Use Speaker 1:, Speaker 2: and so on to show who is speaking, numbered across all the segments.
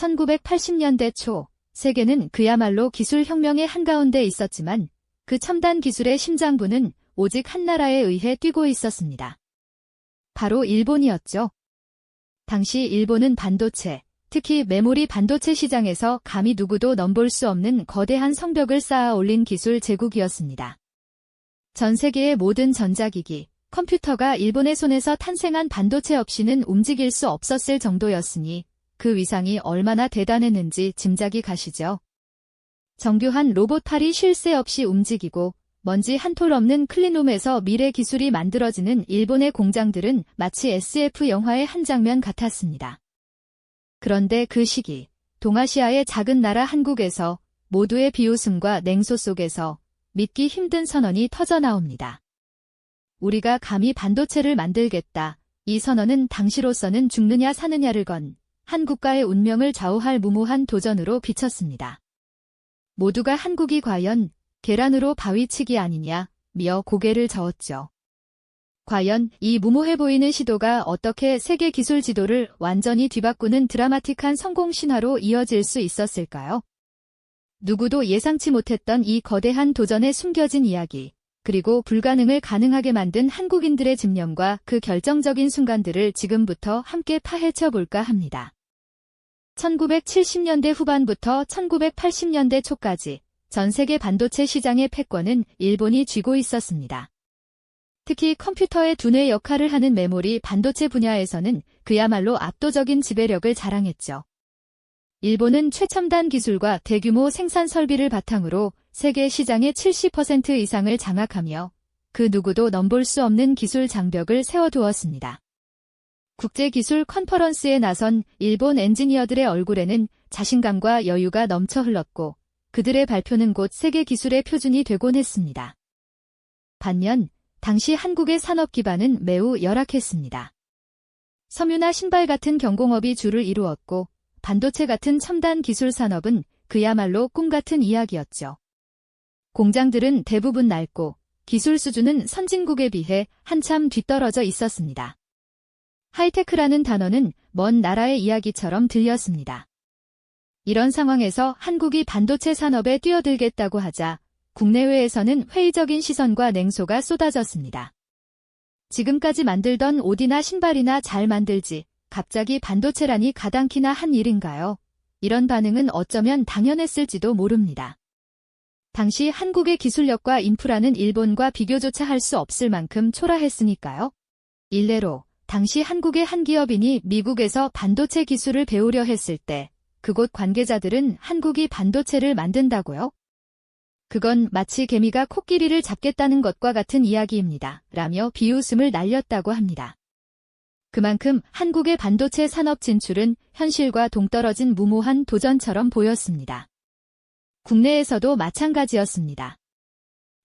Speaker 1: 1980년대 초 세계는 그야말로 기술 혁명의 한가운데 있었지만 그 첨단 기술의 심장부는 오직 한 나라에 의해 뛰고 있었습니다. 바로 일본이었죠. 당시 일본은 반도체, 특히 메모리 반도체 시장에서 감히 누구도 넘볼 수 없는 거대한 성벽을 쌓아 올린 기술 제국이었습니다. 전 세계의 모든 전자기기, 컴퓨터가 일본의 손에서 탄생한 반도체 없이는 움직일 수 없었을 정도였으니 그 위상이 얼마나 대단했는지 짐작이 가시죠. 정교한 로봇 팔이 쉴새 없이 움직이고 먼지 한 톨 없는 클린룸에서 미래 기술이 만들어지는 일본의 공장들은 마치 SF 영화의 한 장면 같았습니다. 그런데 그 시기, 동아시아의 작은 나라 한국에서 모두의 비웃음과 냉소 속에서 믿기 힘든 선언이 터져 나옵니다. 우리가 감히 반도체를 만들겠다. 이 선언은 당시로서는 죽느냐 사느냐를 건 한 국가의 운명을 좌우할 무모한 도전으로 비쳤습니다. 모두가 한국이 과연 계란으로 바위치기 아니냐 며 고개를 저었죠. 과연 이 무모해 보이는 시도가 어떻게 세계 기술 지도를 완전히 뒤바꾸는 드라마틱한 성공 신화로 이어질 수 있었을까요? 누구도 예상치 못했던 이 거대한 도전에 숨겨진 이야기, 그리고 불가능을 가능하게 만든 한국인들의 집념과 그 결정적인 순간들을 지금부터 함께 파헤쳐 볼까 합니다. 1970년대 후반부터 1980년대 초까지 전 세계 반도체 시장의 패권은 일본이 쥐고 있었습니다. 특히 컴퓨터의 두뇌 역할을 하는 메모리 반도체 분야에서는 그야말로 압도적인 지배력을 자랑했죠. 일본은 최첨단 기술과 대규모 생산 설비를 바탕으로 세계 시장의 70% 이상을 장악하며 그 누구도 넘볼 수 없는 기술 장벽을 세워두었습니다. 국제기술 컨퍼런스에 나선 일본 엔지니어들의 얼굴에는 자신감과 여유가 넘쳐 흘렀고 그들의 발표는 곧 세계 기술의 표준이 되곤 했습니다. 반면 당시 한국의 산업 기반은 매우 열악했습니다. 섬유나 신발 같은 경공업이 주를 이루었고 반도체 같은 첨단 기술 산업은 그야말로 꿈 같은 이야기였죠. 공장들은 대부분 낡고 기술 수준은 선진국에 비해 한참 뒤떨어져 있었습니다. 하이테크라는 단어는 먼 나라의 이야기처럼 들렸습니다. 이런 상황에서 한국이 반도체 산업에 뛰어들겠다고 하자 국내외에서는 회의적인 시선과 냉소가 쏟아졌습니다. 지금까지 만들던 옷이나 신발이나 잘 만들지 갑자기 반도체라니 가당키나 한 일인가요? 이런 반응은 어쩌면 당연했을지도 모릅니다. 당시 한국의 기술력과 인프라는 일본과 비교조차 할 수 없을 만큼 초라했으니까요. 일례로 당시 한국의 한 기업인이 미국에서 반도체 기술을 배우려 했을 때 그곳 관계자들은 한국이 반도체를 만든다고요? 그건 마치 개미가 코끼리를 잡겠다는 것과 같은 이야기입니다. 라며 비웃음을 날렸다고 합니다. 그만큼 한국의 반도체 산업 진출은 현실과 동떨어진 무모한 도전처럼 보였습니다. 국내에서도 마찬가지였습니다.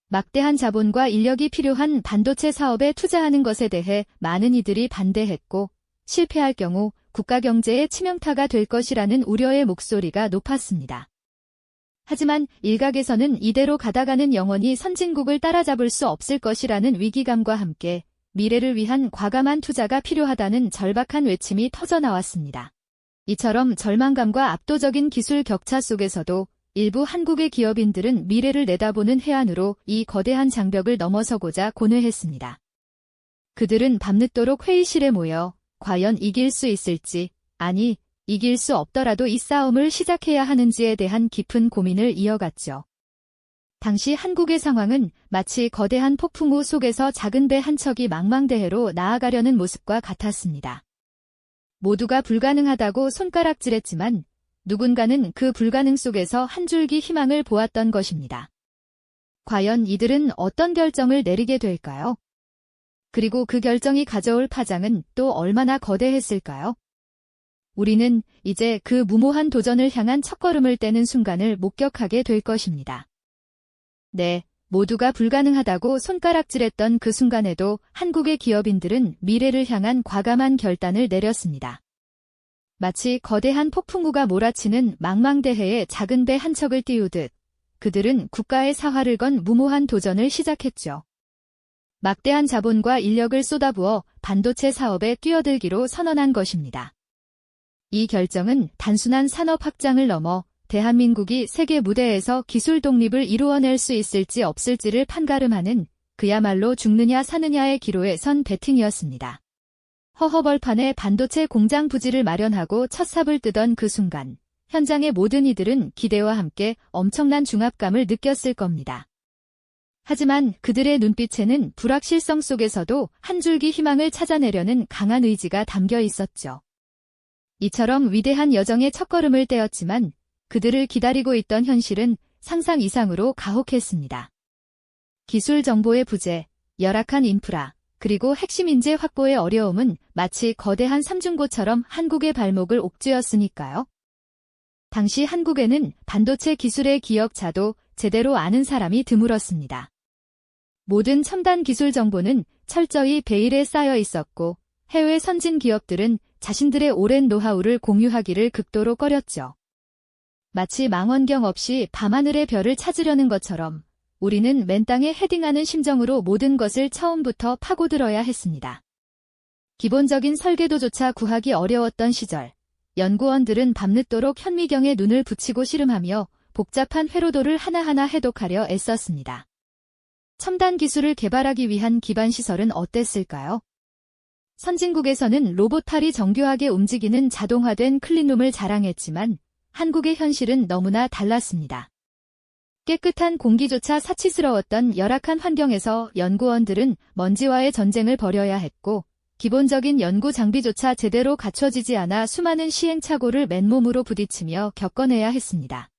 Speaker 1: 막대한 자본과 인력이 필요한 반도체 사업에 투자하는 것에 대해 많은 이들이 반대했고 실패할 경우 국가 경제에 치명타가 될 것이라는 우려의 목소리가 높았습니다. 하지만 일각에서는 이대로 가다가는 영원히 선진국을 따라잡을 수 없을 것이라는 위기감과 함께 미래를 위한 과감한 투자가 필요하다는 절박한 외침이 터져 나왔습니다. 이처럼 절망감과 압도적인 기술 격차 속에서도 일부 한국의 기업인들은 미래를 내다보는 해안으로 이 거대한 장벽을 넘어서고자 고뇌했습니다. 그들은 밤늦도록 회의실에 모여 과연 이길 수 있을지, 아니, 이길 수 없더라도 이 싸움을 시작해야 하는지에 대한 깊은 고민을 이어갔죠. 당시 한국의 상황은 마치 거대한 폭풍 우 속에서 작은 배 한 척이 망망대해로 나아가려는 모습과 같았습니다. 모두가 불가능하다고 손가락질했지만 누군가는 그 불가능 속에서 한 줄기 희망을 보았던 것입니다. 과연 이들은 어떤 결정을 내리게 될까요? 그리고 그 결정이 가져올 파장은 또 얼마나 거대했을까요? 우리는 이제 그 무모한 도전을 향한 첫걸음을 떼는 순간을 목격하게 될 것입니다. 네, 모두가 불가능하다고 손가락질했던 그 순간에도 한국의 기업인들은 미래를 향한 과감한 결단을 내렸습니다. 마치 거대한 폭풍우가 몰아치는 망망대해에 작은 배 한 척을 띄우듯 그들은 국가의 사활을 건 무모한 도전을 시작했죠. 막대한 자본과 인력을 쏟아부어 반도체 사업에 뛰어들기로 선언한 것입니다. 이 결정은 단순한 산업 확장을 넘어 대한민국이 세계 무대에서 기술 독립을 이루어낼 수 있을지 없을지를 판가름하는 그야말로 죽느냐 사느냐의 기로에 선 배팅이었습니다. 허허벌판에 반도체 공장 부지를 마련하고 첫 삽을 뜨던 그 순간 현장의 모든 이들은 기대와 함께 엄청난 중압감을 느꼈을 겁니다. 하지만 그들의 눈빛에는 불확실성 속에서도 한 줄기 희망을 찾아내려는 강한 의지가 담겨 있었죠. 이처럼 위대한 여정의 첫걸음을 떼었지만 그들을 기다리고 있던 현실은 상상 이상으로 가혹했습니다. 기술 정보의 부재, 열악한 인프라, 그리고 핵심 인재 확보의 어려움은 마치 거대한 삼중고처럼 한국의 발목을 옥죄었으니까요. 당시 한국에는 반도체 기술의 기억자도 제대로 아는 사람이 드물었습니다. 모든 첨단 기술 정보는 철저히 베일에 쌓여 있었고 해외 선진 기업들은 자신들의 오랜 노하우를 공유하기를 극도로 꺼렸죠. 마치 망원경 없이 밤하늘의 별을 찾으려는 것처럼 우리는 맨 땅에 헤딩하는 심정으로 모든 것을 처음부터 파고들어야 했습니다. 기본적인 설계도조차 구하기 어려웠던 시절, 연구원들은 밤늦도록 현미경에 눈을 붙이고 씨름하며 복잡한 회로도를 하나하나 해독하려 애썼습니다. 첨단 기술을 개발하기 위한 기반 시설은 어땠을까요? 선진국에서는 로봇팔이 정교하게 움직이는 자동화된 클린룸을 자랑했지만 한국의 현실은 너무나 달랐습니다. 깨끗한 공기조차 사치스러웠던 열악한 환경에서 연구원들은 먼지와의 전쟁을 벌여야 했고 기본적인 연구 장비조차 제대로 갖춰지지 않아 수많은 시행착오를 맨몸으로 부딪히며 겪어내야 했습니다.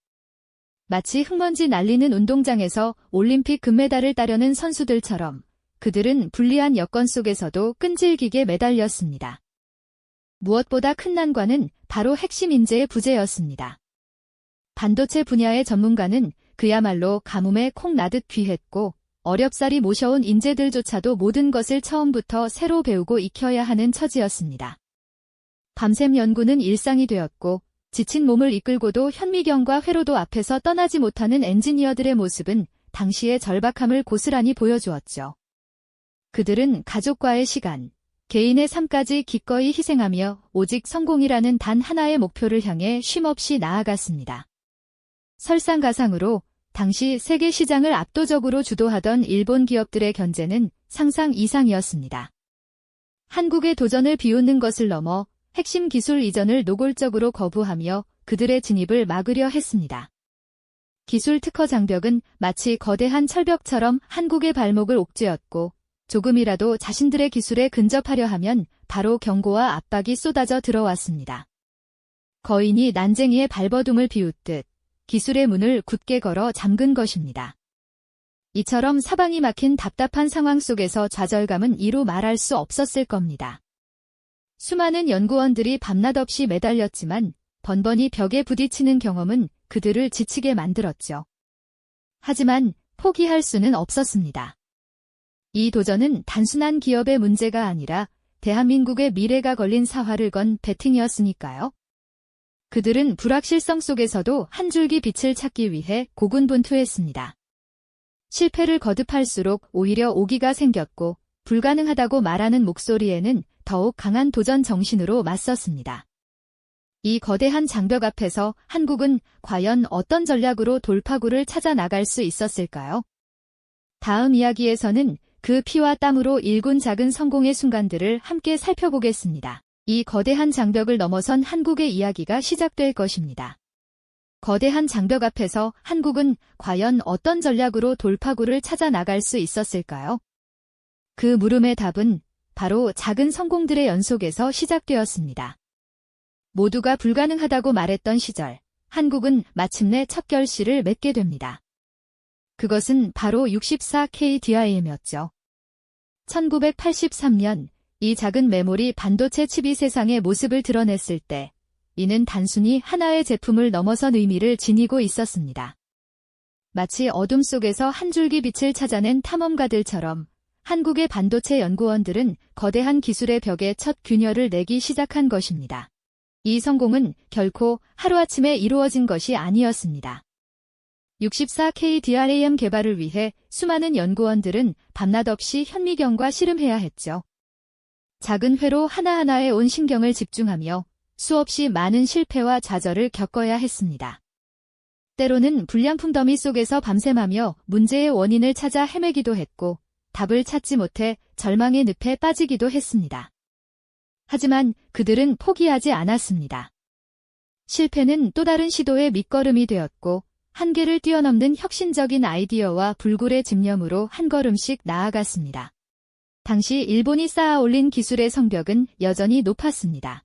Speaker 1: 마치 흙먼지 날리는 운동장에서 올림픽 금메달을 따려는 선수들처럼 그들은 불리한 여건 속에서도 끈질기게 매달렸습니다. 무엇보다 큰 난관은 바로 핵심 인재의 부재였습니다. 반도체 분야의 전문가는 그야말로 가뭄에 콩 나듯 귀했고 어렵사리 모셔온 인재들조차도 모든 것을 처음부터 새로 배우고 익혀야 하는 처지였습니다. 밤샘 연구는 일상이 되었고 지친 몸을 이끌고도 현미경과 회로도 앞에서 떠나지 못하는 엔지니어들의 모습은 당시의 절박함을 고스란히 보여주었죠. 그들은 가족과의 시간, 개인의 삶까지 기꺼이 희생하며 오직 성공이라는 단 하나의 목표를 향해 쉼없이 나아갔습니다. 설상가상으로 당시 세계 시장을 압도적으로 주도하던 일본 기업들의 견제는 상상 이상이었습니다. 한국의 도전을 비웃는 것을 넘어 핵심 기술 이전을 노골적으로 거부하며 그들의 진입을 막으려 했습니다. 기술 특허 장벽은 마치 거대한 철벽처럼 한국의 발목을 옥죄었고 조금이라도 자신들의 기술에 근접하려 하면 바로 경고와 압박이 쏟아져 들어왔습니다. 거인이 난쟁이의 발버둥을 비웃듯 기술의 문을 굳게 걸어 잠근 것입니다. 이처럼 사방이 막힌 답답한 상황 속에서 좌절감은 이루 말할 수 없었을 겁니다. 수많은 연구원들이 밤낮 없이 매달렸지만 번번이 벽에 부딪히는 경험은 그들을 지치게 만들었죠. 하지만 포기할 수는 없었습니다. 이 도전은 단순한 기업의 문제가 아니라 대한민국의 미래가 걸린 사활을 건 배팅이었으니까요. 그들은 불확실성 속에서도 한 줄기 빛을 찾기 위해 고군분투했습니다. 실패를 거듭할수록 오히려 오기가 생겼고 불가능하다고 말하는 목소리에는 더욱 강한 도전 정신으로 맞섰습니다. 이 거대한 장벽 앞에서 한국은 과연 어떤 전략으로 돌파구를 찾아 나갈 수 있었을까요? 다음 이야기에서는 그 피와 땀으로 일군 작은 성공의 순간들을 함께 살펴보겠습니다. 이 거대한 장벽을 넘어선 한국의 이야기가 시작될 것입니다. 거대한 장벽 앞에서 한국은 과연 어떤 전략으로 돌파구를 찾아 나갈 수 있었을까요? 그 물음의 답은 바로 작은 성공들의 연속에서 시작되었습니다. 모두가 불가능하다고 말했던 시절, 한국은 마침내 첫 결실을 맺게 됩니다. 그것은 바로 64KDIM이었죠. 1983년 이 작은 메모리 반도체 칩이 세상의 모습을 드러냈을 때 이는 단순히 하나의 제품을 넘어선 의미를 지니고 있었습니다. 마치 어둠 속에서 한 줄기 빛을 찾아낸 탐험가들처럼 한국의 반도체 연구원들은 거대한 기술의 벽에 첫 균열을 내기 시작한 것입니다. 이 성공은 결코 하루아침에 이루어진 것이 아니었습니다. 64K DRAM 개발을 위해 수많은 연구원들은 밤낮 없이 현미경과 씨름해야 했죠. 작은 회로 하나하나에 온 신경을 집중하며 수없이 많은 실패와 좌절을 겪어야 했습니다. 때로는 불량품 더미 속에서 밤샘하며 문제의 원인을 찾아 헤매기도 했고 답을 찾지 못해 절망의 늪에 빠지기도 했습니다. 하지만 그들은 포기하지 않았습니다. 실패는 또 다른 시도의 밑거름이 되었고 한계를 뛰어넘는 혁신적인 아이디어와 불굴의 집념으로 한 걸음씩 나아갔습니다. 당시 일본이 쌓아 올린 기술의 성벽은 여전히 높았습니다.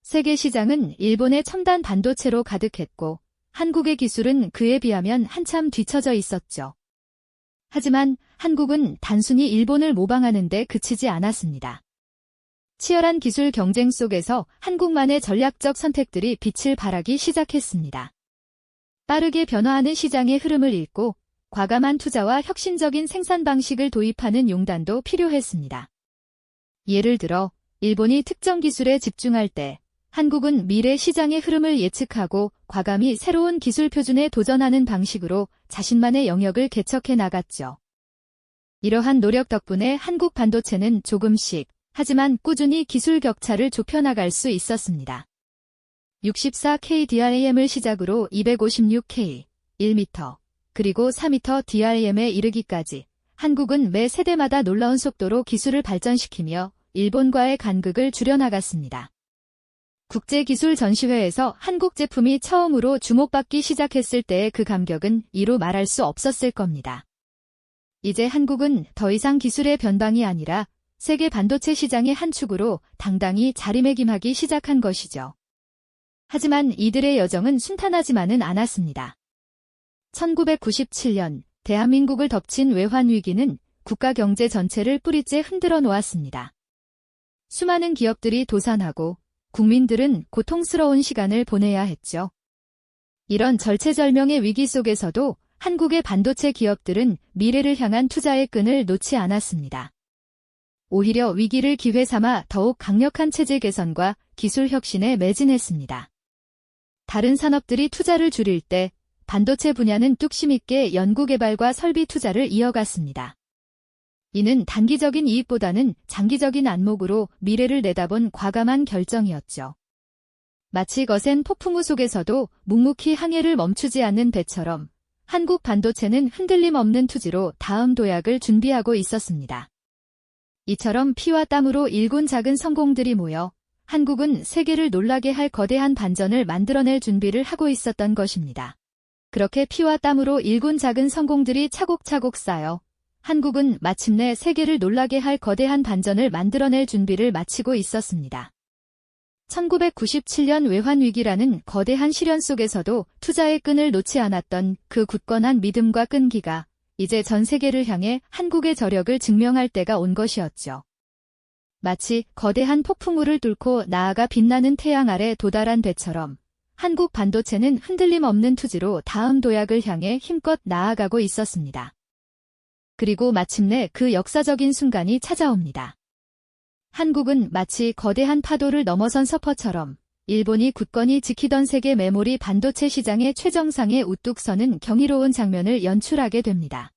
Speaker 1: 세계 시장은 일본의 첨단 반도체로 가득했고 한국의 기술은 그에 비하면 한참 뒤처져 있었죠. 하지만 한국은 단순히 일본을 모방하는 데 그치지 않았습니다. 치열한 기술 경쟁 속에서 한국만의 전략적 선택들이 빛을 발하기 시작했습니다. 빠르게 변화하는 시장의 흐름을 읽고 과감한 투자와 혁신적인 생산 방식을 도입하는 용단도 필요했습니다. 예를 들어 일본이 특정 기술에 집중할 때 한국은 미래 시장의 흐름을 예측하고 과감히 새로운 기술 표준에 도전하는 방식으로 자신만의 영역을 개척해 나갔죠. 이러한 노력 덕분에 한국 반도체는 조금씩 하지만 꾸준히 기술 격차를 좁혀나갈 수 있었습니다. 64K DRAM을 시작으로 256K, 1m, 그리고 4m DRAM에 이르기까지 한국은 매 세대마다 놀라운 속도로 기술을 발전시키며 일본과의 간극을 줄여나갔습니다. 국제기술전시회에서 한국 제품이 처음으로 주목받기 시작했을 때의 그 감격은 이루 말할 수 없었을 겁니다. 이제 한국은 더 이상 기술의 변방이 아니라 세계 반도체 시장의 한 축으로 당당히 자리매김하기 시작한 것이죠. 하지만 이들의 여정은 순탄하지만은 않았습니다. 1997년 대한민국을 덮친 외환위기는 국가 경제 전체를 뿌리째 흔들어 놓았습니다. 수많은 기업들이 도산하고 국민들은 고통스러운 시간을 보내야 했죠. 이런 절체절명의 위기 속에서도 한국의 반도체 기업들은 미래를 향한 투자의 끈을 놓지 않았습니다. 오히려 위기를 기회 삼아 더욱 강력한 체제 개선과 기술 혁신에 매진했습니다. 다른 산업들이 투자를 줄일 때 반도체 분야는 뚝심 있게 연구개발과 설비 투자를 이어갔습니다. 이는 단기적인 이익보다는 장기적인 안목으로 미래를 내다본 과감한 결정이었죠. 마치 거센 폭풍우 속에서도 묵묵히 항해를 멈추지 않는 배처럼 한국 반도체는 흔들림 없는 투지로 다음 도약을 준비하고 있었습니다. 이처럼 피와 땀으로 일군 작은 성공들이 모여 한국은 세계를 놀라게 할 거대한 반전을 만들어낼 준비를 하고 있었던 것입니다. 그렇게 피와 땀으로 일군 작은 성공들이 차곡차곡 쌓여 한국은 마침내 세계를 놀라게 할 거대한 반전을 만들어낼 준비를 마치고 있었습니다. 1997년 외환위기라는 거대한 시련 속에서도 투자의 끈을 놓지 않았던 그 굳건한 믿음과 끈기가 이제 전 세계를 향해 한국의 저력을 증명할 때가 온 것이었죠. 마치 거대한 폭풍우를 뚫고 나아가 빛나는 태양 아래 도달한 배처럼 한국 반도체는 흔들림 없는 투지로 다음 도약을 향해 힘껏 나아가고 있었습니다. 그리고 마침내 그 역사적인 순간이 찾아옵니다. 한국은 마치 거대한 파도를 넘어선 서퍼처럼 일본이 굳건히 지키던 세계 메모리 반도체 시장의 최정상에 우뚝 서는 경이로운 장면을 연출하게 됩니다.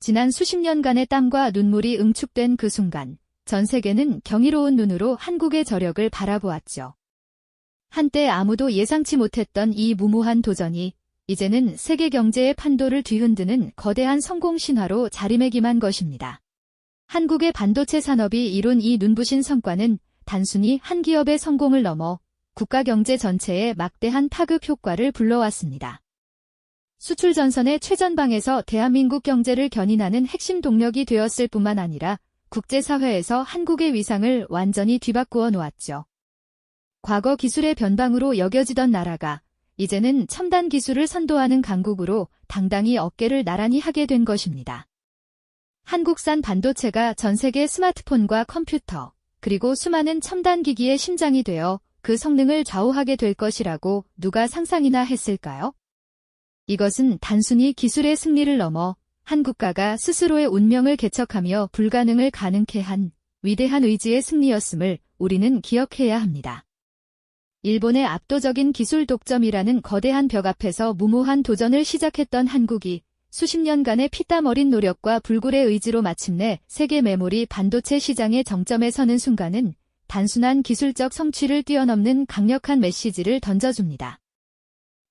Speaker 1: 지난 수십 년간의 땀과 눈물이 응축된 그 순간, 전 세계는 경이로운 눈으로 한국의 저력을 바라보았죠. 한때 아무도 예상치 못했던 이 무모한 도전이 이제는 세계 경제의 판도를 뒤흔드는 거대한 성공 신화로 자리매김한 것입니다. 한국의 반도체 산업이 이룬 이 눈부신 성과는 단순히 한 기업의 성공을 넘어 국가 경제 전체에 막대한 파급 효과를 불러왔습니다. 수출 전선의 최전방에서 대한민국 경제를 견인하는 핵심 동력이 되었을 뿐만 아니라 국제사회에서 한국의 위상을 완전히 뒤바꾸어 놓았죠. 과거 기술의 변방으로 여겨지던 나라가 이제는 첨단 기술을 선도하는 강국으로 당당히 어깨를 나란히 하게 된 것입니다. 한국산 반도체가 전 세계 스마트폰과 컴퓨터, 그리고 수많은 첨단 기기의 심장이 되어 그 성능을 좌우하게 될 것이라고 누가 상상이나 했을까요? 이것은 단순히 기술의 승리를 넘어 한 국가가 스스로의 운명을 개척하며 불가능을 가능케 한 위대한 의지의 승리였음을 우리는 기억해야 합니다. 일본의 압도적인 기술 독점이라는 거대한 벽 앞에서 무모한 도전을 시작했던 한국이 수십 년간의 피땀 어린 노력과 불굴의 의지로 마침내 세계 메모리 반도체 시장의 정점에 서는 순간은 단순한 기술적 성취를 뛰어넘는 강력한 메시지를 던져줍니다.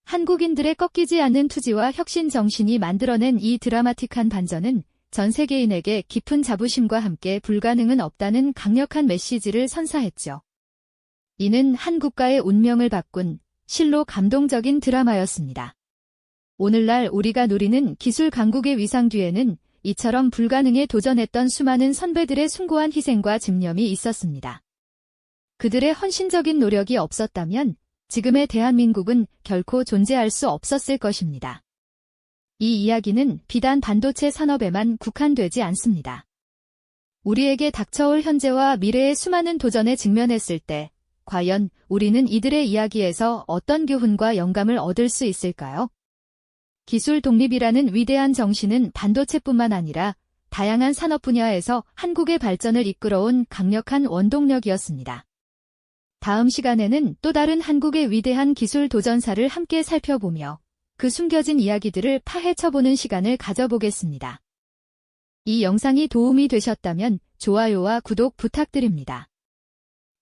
Speaker 1: 한국인들의 꺾이지 않는 투지와 혁신 정신이 만들어낸 이 드라마틱한 반전은 전 세계인에게 깊은 자부심과 함께 불가능은 없다는 강력한 메시지를 선사했죠. 이는 한 국가의 운명을 바꾼 실로 감동적인 드라마였습니다. 오늘날 우리가 누리는 기술 강국의 위상 뒤에는 이처럼 불가능에 도전했던 수많은 선배들의 숭고한 희생과 집념이 있었습니다. 그들의 헌신적인 노력이 없었다면 지금의 대한민국은 결코 존재할 수 없었을 것입니다. 이 이야기는 비단 반도체 산업에만 국한되지 않습니다. 우리에게 닥쳐올 현재와 미래의 수많은 도전에 직면했을 때, 과연 우리는 이들의 이야기에서 어떤 교훈과 영감을 얻을 수 있을까요? 기술 독립이라는 위대한 정신은 반도체뿐만 아니라 다양한 산업 분야에서 한국의 발전을 이끌어온 강력한 원동력이었습니다. 다음 시간에는 또 다른 한국의 위대한 기술 도전사를 함께 살펴보며 그 숨겨진 이야기들을 파헤쳐보는 시간을 가져보겠습니다. 이 영상이 도움이 되셨다면 좋아요와 구독 부탁드립니다.